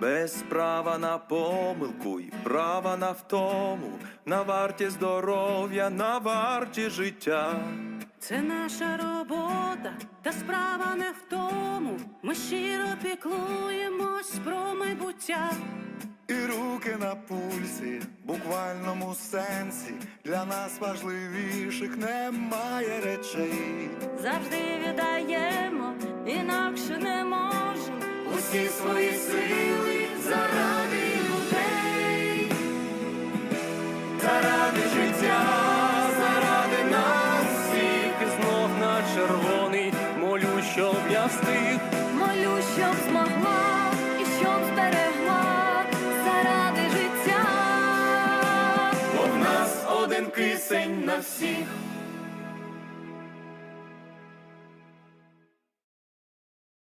Без права на помилку і права на втому, на варті здоров'я, на варті життя. Це наша робота, та справа не в тому. Ми щиро піклуємось про майбуття. І руки на пульсі, буквальному сенсі, для нас важливіших немає речей. Завжди віддаємо, інакше не можемо. Усі свої сили заради людей. Заради життя, заради нас всіх, і знов на червоний, молю, щоб я встиг. Молю, щоб змогла кисень на всіх.